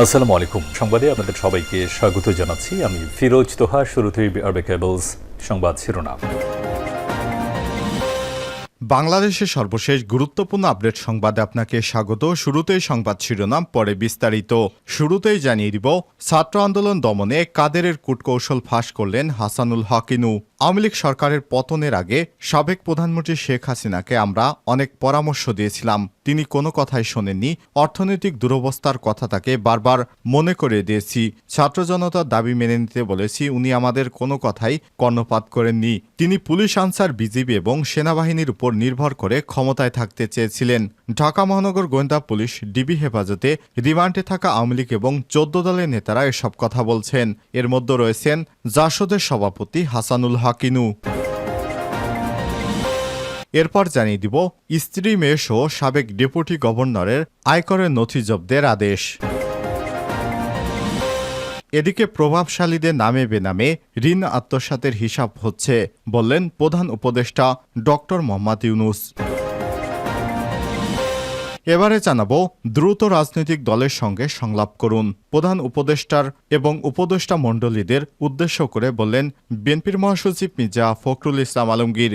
আসসালামু আলাইকুম। সংবাদে আপনাদের সবাইকে স্বাগত জানাচ্ছি। আমি ফিরোজ তোহা, শুরুতেই আরবে কেবলস সংবাদ শিরোনাম। বাংলাদেশের সর্বশেষ গুরুত্বপূর্ণ আপডেট সংবাদে আপনাকে স্বাগত। শুরুতেই সংবাদ শিরোনাম, পরে বিস্তারিত। শুরুতেই জানিয়ে দিব, ছাত্র আন্দোলন দমনে কাদেরের কূটকৌশল ফাঁস করলেন হাসানুল হকিনু। আওয়ামী লীগ সরকারের পতনের আগে সাবেক প্রধানমন্ত্রী শেখ হাসিনাকে আমরা অনেক পরামর্শ দিয়েছিলাম। তিনি কোনো কথাই শোনেননি। অর্থনৈতিক দুরবস্থার কথা তাকে বারবার মনে করিয়ে দিয়েছি। ছাত্র জনতার দাবি মেনে নিতে বলেছি, উনি আমাদের কোনো কথাই কর্ণপাত করেননি। তিনি পুলিশ আনসার, বিজিবি এবং সেনাবাহিনীর উপর নির্ভর করে ক্ষমতায় থাকতে চেয়েছিলেন। ঢাকা মহানগর গোয়েন্দা পুলিশ ডিবি হেফাজতে রিমান্ডে থাকা আওয়ামী লীগ এবং চোদ্দ দলের নেতারা এসব কথা বলছেন। এর মধ্যে রয়েছেন জাসদের সভাপতি হাসানুল হাকিনু। এরপর জানিয়ে দিব, স্ত্রী মেয়ে সহ সাবেক ডেপুটি গভর্নরের আয়করের নথি জব্দের আদেশ। এদিকে প্রভাবশালীদের নামে বেনামে ঋণ আত্মসাতের হিসাব হচ্ছে বললেন প্রধান উপদেষ্টা ডক্টর মোহাম্মদ ইউনুস। এবারে জানাব দ্রুত রাজনৈতিক দলের সঙ্গে সংলাপ করুন। প্রধান উপদেষ্টার এবং উপদেষ্টা মণ্ডলীদের উদ্দেশ্য করে বললেন, বিএনপির মহাসচিব মির্জা ফখরুল ইসলাম আলমগীর।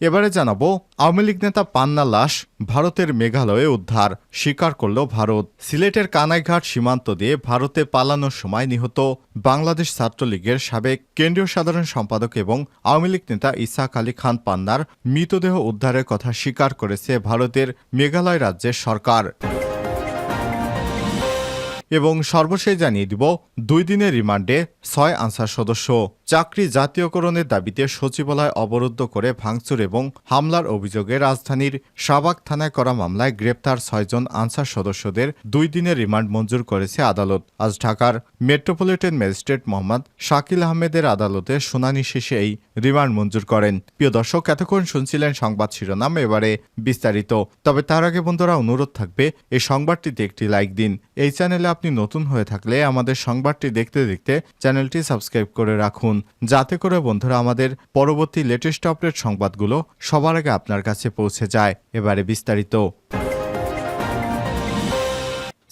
এবারে জানাব, আওয়ামী লীগ নেতা পান্না লাশ ভারতের মেঘালয়ে উদ্ধার। স্বীকার করল ভারত। সিলেটের কানাইঘাট সীমান্ত দিয়ে ভারতে পালানোর সময় নিহত বাংলাদেশ ছাত্রলীগের সাবেক কেন্দ্রীয় সাধারণ সম্পাদক এবং আওয়ামী লীগ নেতা ইসাক আলী খান পান্নার মৃতদেহ উদ্ধারের কথা স্বীকার করেছে ভারতের মেঘালয় রাজ্যের সরকার। এবং সর্বশেষ জানিয়ে দিব, দুই দিনের রিমান্ডে ছয় আনসার সদস্য। চাকরি জাতীয়করণের দাবিতে সচিবালয় অবরুদ্ধ করে ভাঙচুর এবং হামলার অভিযোগে রাজধানীর শাবাক থানায় করা মামলায় গ্রেপ্তার ছয়জন আনসার সদস্যদের দুই দিনের রিমান্ড মঞ্জুর করেছে আদালত। আজ ঢাকার মেট্রোপলিটন ম্যাজিস্ট্রেট মোহাম্মদ শাকিল আহমেদের আদালতে শুনানি শেষে এই রিমান্ড মঞ্জুর করেন। প্রিয় দর্শক, এতক্ষণ শুনছিলেন সংবাদ শিরোনাম, এবারে বিস্তারিত। তবে তার আগে বন্ধুরা, অনুরোধ থাকবে, এই সংবাদটিতে একটি লাইক দিন। এই চ্যানেলে আপনি নতুন হয়ে থাকলে আমাদের সংবাদটি দেখতে দেখতে চ্যানেলটি সাবস্ক্রাইব করে রাখুন। যাতে করে বন্ধুরা আমাদের পরবর্তী লেটেস্ট আপডেট সংবাদগুলো সবার আগে আপনার কাছে পৌঁছে যায়। এবারে বিস্তারিত।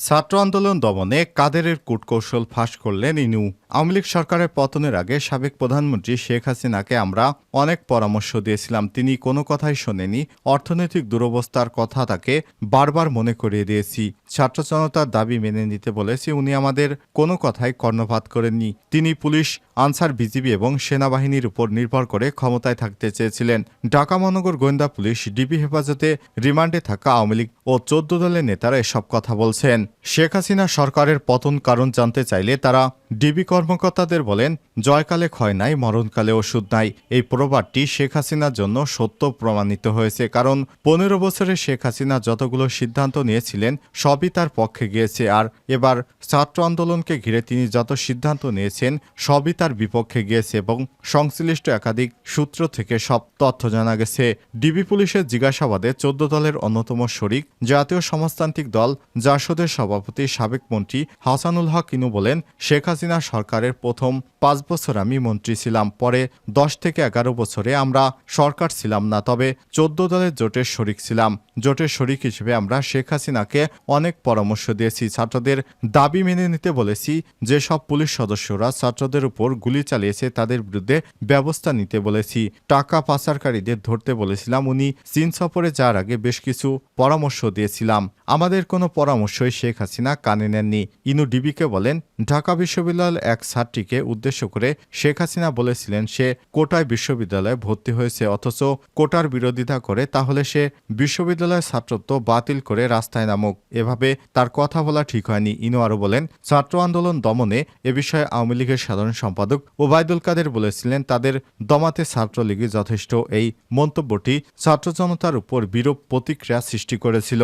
ছাত্র আন্দোলন দমনে কাদেরের কূটকৌশল ফাঁস করলেন ইনু। আওয়ামী লীগ সরকারের পতনের আগে সাবেক প্রধানমন্ত্রী শেখ হাসিনাকে আমরা অনেক পরামর্শ দিয়েছিলাম। তিনি কোনো কথাই শোনেনি অর্থনৈতিক দুরবস্থার কথা তাকে বারবার মনে করিয়ে দিয়েছি। ছাত্র জনতার দাবি মেনে নিতে বলেছি, উনি আমাদের কোনো কথাই কর্ণপাত করেননি। তিনি পুলিশ, আনসার বিজিবি এবং সেনাবাহিনীর উপর নির্ভর করে ক্ষমতায় থাকতে চেয়েছিলেন। ঢাকা মহানগর গোয়েন্দা পুলিশ ডিবি হেফাজতে রিমান্ডে থাকা আওয়ামী লীগ ও চোদ্দ দলের নেতারা এসব কথা বলছেন। শেখ হাসিনা সরকারের পতন কারণ জানতে চাইলে তারা ডিবি কর্মকর্তাদের বলেন, জয়কালে ক্ষয় নাই, মরণকালে ওষুধ নাই। এই প্রবাদটি শেখ হাসিনার জন্য সত্য প্রমাণিত হয়েছে, কারণ পনেরো বছরে শেখ হাসিনা যতগুলো সিদ্ধান্ত নিয়েছিলেন, সবই তার পক্ষে গিয়েছে। আর এবার ছাত্র আন্দোলনকে ঘিরে তিনি যত সিদ্ধান্ত নিয়েছেন, সবই তার বিপক্ষে গিয়েছে এবং সংশ্লিষ্ট একাধিক সূত্র থেকে সব তথ্য জানা গেছে। ডিবি পুলিশের জিজ্ঞাসাবাদে চোদ্দ দলের অন্যতম শরিক, জাতীয় সমাজতান্ত্রিক দল, জাসদের সভাপতি সাবেক মন্ত্রী হাসানুল হক ইনু বলেন, শেখ হাসিনা সরকারের প্রথম পাঁচ বছর আমি মন্ত্রী ছিলাম, পরে দশ থেকে এগারো বছরে আমরা সরকার ছিলাম না, তবে চোদ্দ দলের জোটের শরিক ছিলাম। জোটের শরিক হিসেবে আমরা শেখ হাসিনাকে অনেক পরামর্শ দিয়েছি, ছাত্রদের দাবি মেনে নিতে বলেছি যেসব পুলিশ সদস্যরা ছাত্রদের উপর গুলি চালিয়েছে, তাদের বিরুদ্ধে ব্যবস্থা নিতে বলেছি, টাকা পাচারকারীদের ধরতে বলেছিলাম, উনি চীন সফরে যাওয়ার আগে বেশ কিছু পরামর্শ দিয়েছিলাম। আমাদের কোনো পরামর্শই শেখ হাসিনা কানে নেননি। ইনু ডিবিকে বলেন, ঢাকা বিশ্ববিদ্যালয়ের এক ছাত্রীকে উদ্দেশ্য করে শেখ হাসিনা বলেছিলেন, সে কোটায় বিশ্ববিদ্যালয়ে ভর্তি হয়েছে, অথচ কোটার বিরোধিতা করে, তাহলে সে বিশ্ববিদ্যালয়ের ছাত্রত্ব বাতিল করে রাস্তায় নামুক। এভাবে তার কথা বলা ঠিক হয়নি, ইনু আরও বলেন। ছাত্র আন্দোলন দমনে এ বিষয়ে আওয়ামী লীগের সাধারণ সম্পাদক ওবায়দুল কাদের বলেছিলেন, তাদের দমাতে ছাত্রলীগই যথেষ্ট। এই মন্তব্যটি ছাত্র জনতার উপর বিরূপ প্রতিক্রিয়া সৃষ্টি করেছিল।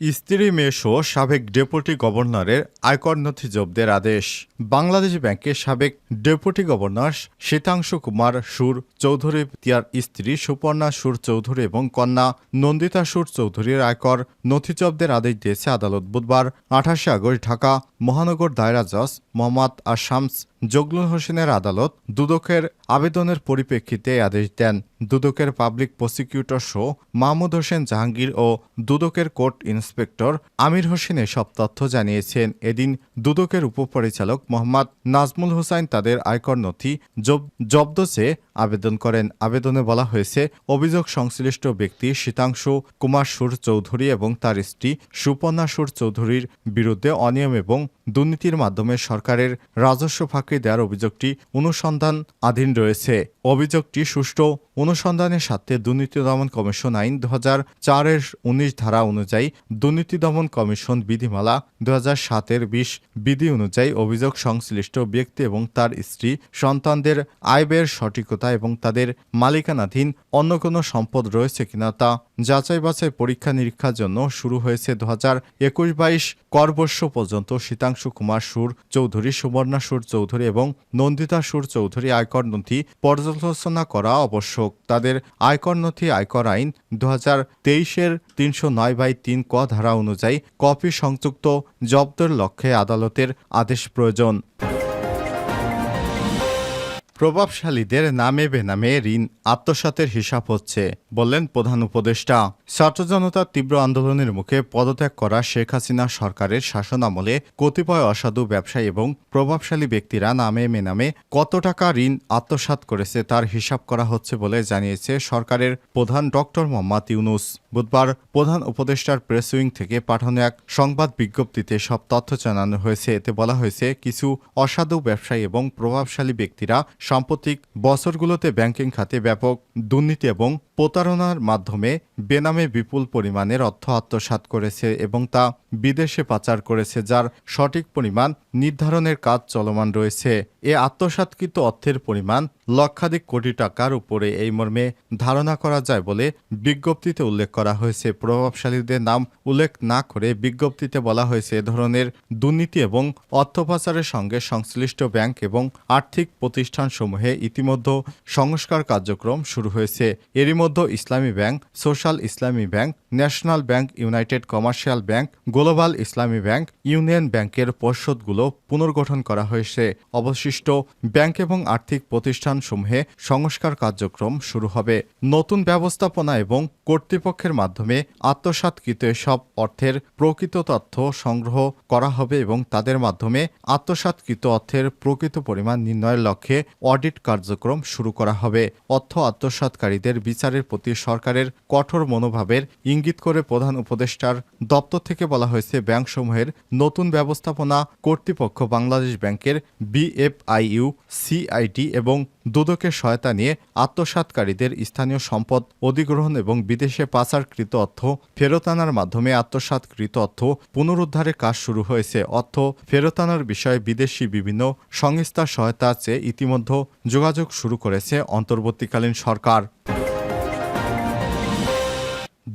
স্ত্রী মেয়ে সহ সাবেক ডেপুটি গভর্নরের আয়কর নথি জব্দের আদেশ। বাংলাদেশ ব্যাংকের সাবেক ডেপুটি গভর্নর শীতাংশু কুমার সুর চৌধুরী তিয়ার স্ত্রী সুপর্ণা সুর চৌধুরী এবং কন্যা নন্দিতা সুর চৌধুরীর আয়কর নথি জব্দের আদেশ দিয়েছে আদালত বুধবার আঠাশে আগস্ট ঢাকা মহানগর দায়রা জজ মোহাম্মদ আশামস জগলুল হোসেনের আদালত দুদকের আবেদনের পরিপ্রেক্ষিতে আদেশ দেন। দুদকের পাবলিক প্রসিকিউটর শো মাহমুদ হোসেন জাহাঙ্গীর ও দুদকের কোর্ট ইন্সপেক্টর আমির হোসেন এসব তথ্য জানিয়েছেন। এদিন দুদকের উপপরিচালক মোহাম্মদ নাজমুল হোসাইন তাদের আয়কর নথি জব- জব্দ চেয়ে আবেদন করেন। আবেদনে বলা হয়েছে, অভিযোগ সংশ্লিষ্ট ব্যক্তি শীতাংশু কুমার সুর চৌধুরী এবং তার স্ত্রী সুপর্ণা সুর চৌধুরীর বিরুদ্ধে অনিয়ম এবং দুর্নীতির মাধ্যমে সরকারের রাজস্ব ফাঁকি দেওয়ার অভিযোগটি অনুসন্ধান আধীন রয়েছে। অভিযোগটি সুষ্ঠু অনুসন্ধানের সাথে দুর্নীতি দমন কমিশন আইন দু হাজার চারের উনিশ ধারা অনুযায়ী দুর্নীতি দমন কমিশন বিধিমালা দু হাজার সাতের বিশ বিধি অনুযায়ী অভিযোগ সংশ্লিষ্ট ব্যক্তি এবং তার স্ত্রী, সন্তানদের আয় ব্যয়ের সঠিকতা এবং তাদের মালিকানাধীন অন্য কোনো সম্পদ রয়েছে কিনা তা যাচাই বাছাই পরীক্ষা নিরীক্ষার জন্য শুরু হয়েছে দু হাজার একুশ বাইশ করবর্ষ পর্যন্ত শীতাংশু কুমার সুর চৌধুরী, সুবর্ণা সুর চৌধুরী এবং নন্দিতা সুর চৌধুরী আয়কর নথি পর্যালোচনা করা আবশ্যক। তাদের আয়কর নথি, আয়কর আইন দু হাজার তেইশের তিনশো নয় বাই তিন ক ধারা অনুযায়ী কপি সংযুক্ত জব্দের লক্ষ্যে আদালতের আদেশ প্রয়োজন। প্রভাবশালীদের নামে বেনামে ঋণ আত্মসাতের হিসাব হচ্ছে, বললেন প্রধান উপদেষ্টা। ছাত্র জনতার তীব্র আন্দোলনের মুখে পদত্যাগ করা শেখ হাসিনা সরকারের শাসনামলে কতিপয় অসাধু ব্যবসায়ী এবং প্রভাবশালী ব্যক্তিরা নামে বেনামে কত টাকা ঋণ আত্মসাৎ করেছে তার হিসাব করা হচ্ছে বলে জানিয়েছে সরকারের প্রধান ডক্টর মোহাম্মদ ইউনুস। বুধবার প্রধান উপদেষ্টার প্রেস উইং থেকে পাঠানো এক সংবাদ বিজ্ঞপ্তিতে সব তথ্য জানানো হয়েছে। এতে বলা হয়েছে, কিছু অসাধু ব্যবসায়ী এবং প্রভাবশালী ব্যক্তিরা সাম্প্রতিক বছরগুলোতে ব্যাংকিং খাতে ব্যাপক দুর্নীতি এবং প্রতারণার মাধ্যমে বেনামে বিপুল পরিমাণের অর্থ আত্মসাৎ করেছে এবং তা বিদেশে পাচার করেছে, যার সঠিক পরিমাণ নির্ধারণের কাজ চলমান রয়েছে। এ আত্মসাৎকৃত অর্থের পরিমাণ লক্ষাধিক কোটি টাকার উপরে এই মর্মে ধারণা করা যায় বলে বিজ্ঞপ্তিতে উল্লেখ করা হয়েছে। প্রভাবশালীদের নাম উল্লেখ না করে বিজ্ঞপ্তিতে বলা হয়েছে, এ ধরনের দুর্নীতি এবং অর্থ পাচারের সঙ্গে সংশ্লিষ্ট ব্যাংক এবং আর্থিক প্রতিষ্ঠানসমূহে ইতিমধ্যে সংস্কার কার্যক্রম শুরু হয়েছে। এরই মধ্যে Islami Bank, Social Islami Bank, National Bank, United Commercial Bank, Global Islami Bank, Union ব্যাংকের পর্ষদগুলো পুনর্গঠন করা হয়েছে। অবশিষ্ট ব্যাংক এবং আর্থিক প্রতিষ্ঠানসমূহে সংস্কার কার্যক্রম শুরু হবে। নতুন ব্যবস্থাপনা এবং কর্তৃপক্ষের মাধ্যমে আত্মসাৎকৃত সব অর্থের প্রকৃত তথ্য সংগ্রহ করা হবে এবং তাদের মাধ্যমে আত্মসাৎকৃত অর্থের প্রকৃত পরিমাণ নির্ণয়ের লক্ষ্যে অডিট কার্যক্রম শুরু করা হবে। অর্থ আত্মসাৎকারীদের বিচারের প্রতি সরকারের কঠোর মনোভাবের ইঙ্গিত করে প্রধান উপদেষ্টার দপ্তর থেকে বলা হয়েছে, ব্যাংকসমূহের নতুন ব্যবস্থাপনা কর্তৃপক্ষ বাংলাদেশ ব্যাংকের বিএফআইইউ সিআইটি এবং দুদকের সহায়তা নিয়ে আত্মসাৎকারীদের স্থানীয় সম্পদ অধিগ্রহণ এবং বিদেশে পাচারকৃত অর্থ ফেরত আনার মাধ্যমে আত্মসাৎকৃত অর্থ পুনরুদ্ধারের কাজ শুরু হয়েছে। অর্থ ফেরত আনার বিষয়ে বিদেশি বিভিন্ন সংস্থার সহায়তা চেয়ে ইতিমধ্যে যোগাযোগ শুরু করেছে অন্তর্বর্তীকালীন সরকার।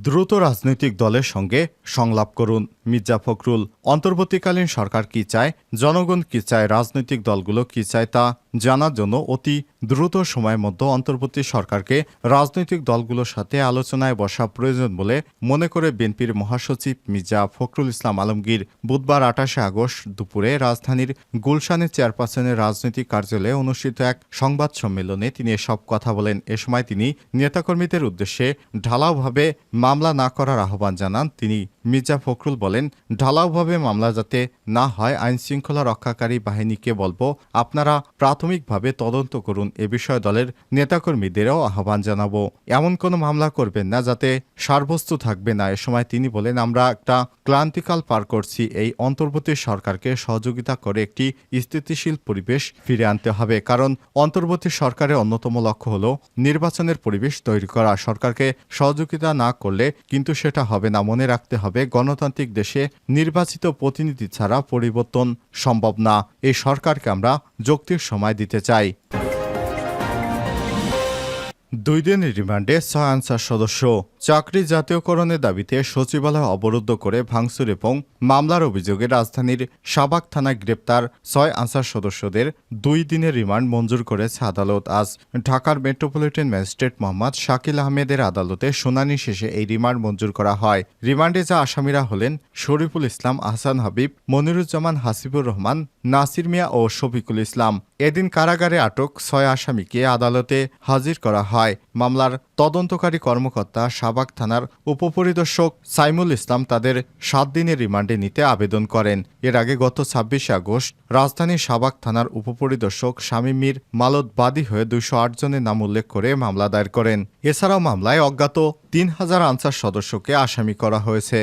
দ্রুত রাজনৈতিক দলের সঙ্গে সংলাপ করুন। মির্জা ফখরুল, অন্তর্বর্তীকালীন সরকার কি চায়? জনগণ কি চায়? রাজনৈতিক দলগুলো কি চায় তা জানার জন্য অতি দ্রুত সময়ের মধ্যে অন্তর্বর্তী সরকারকে রাজনৈতিক দলগুলোর সাথে আলোচনায় বসা প্রয়োজন বলে মনে করে বিএনপির মহাসচিব মির্জা ফখরুল ইসলাম আলমগীর বুধবার আঠাশে আগস্ট দুপুরে রাজধানীর গুলশানের চেয়ারপারসনের রাজনৈতিক কার্যালয়ে অনুষ্ঠিত এক সংবাদ সম্মেলনে তিনি এসব কথা বলেন। এ সময় তিনি নেতাকর্মীদের উদ্দেশ্যে ঢালাওভাবে মামলা না করার আহ্বান জানান। তিনি মির্জা ফখরুল বলেন, ঢালাওভাবে মামলা যাতে না হয় আইন শৃঙ্খলা রক্ষাকারী বাহিনীকে বলব, আপনারা প্রাথমিকভাবে তদন্ত করুন, এ বিষয়ে দলের নেতাকর্মীদেরও আহ্বান জানাব। এমন কোনো মামলা করবেন না যাতে সারবস্তু থাকবে না। এ সময় তিনি বলেন, আমরা একটা ক্লান্তিকাল পার করছি, এই অন্তর্বর্তী সরকারকে সহযোগিতা করে একটি স্থিতিশীল পরিবেশ ফিরে আনতে হবে। কারণ অন্তর্বর্তী সরকারের অন্যতম লক্ষ্য হল নির্বাচনের পরিবেশ তৈরি করা। সরকারকে সহযোগিতা না করলে কিন্তু সেটা হবে না। মনে রাখতে হবে। গণতান্ত্রিক দেশে নির্বাচিত প্রতিনিধি ছাড়া পরিবর্তন সম্ভব না। এই সরকারকে আমরা যুক্তির সময় দিতে চাই। দুই দিনের রিমান্ডে ছয় আনসার সদস্য। চাকরি জাতীয়করণের দাবিতে সচিবালয় অবরুদ্ধ করে ভাঙচুর এবং মামলার অভিযোগে রাজধানীর সাবাক থানায় গ্রেপ্তার ছয় আনসার সদস্যদের দুই দিনের রিমান্ড মঞ্জুর করেছে আদালত। আজ ঢাকার মেট্রোপলিটন ম্যাজিস্ট্রেট মোহাম্মদ শাকিল আহমেদের আদালতে শুনানি শেষে এই রিমান্ড মঞ্জুর করা হয়। রিমান্ডে যা আসামিরা হলেন শরীফুল ইসলাম, আহসান হাবিব, মনিরুজ্জামান, হাসিবুর রহমান, নাসির মিয়া ও শফিকুল ইসলাম। এদিন কারাগারে আটক ছয় আসামিকে আদালতে হাজির করা হয়। মামলার তদন্তকারী কর্মকর্তা শাবাক থানার উপপরিদর্শক সাইমুল ইসলাম তাদের সাত দিনের রিমান্ডে নিতে আবেদন করেন। এর আগে গত ছাব্বিশে আগস্ট রাজধানীর শাবাক থানার উপপরিদর্শক শামীম মীর মালত বাদী হয়ে দুইশো আট জনের নাম উল্লেখ করে মামলা দায়ের করেন। এছাড়াও মামলায় অজ্ঞাত তিন হাজার আনসার সদস্যকে আসামি করা হয়েছে।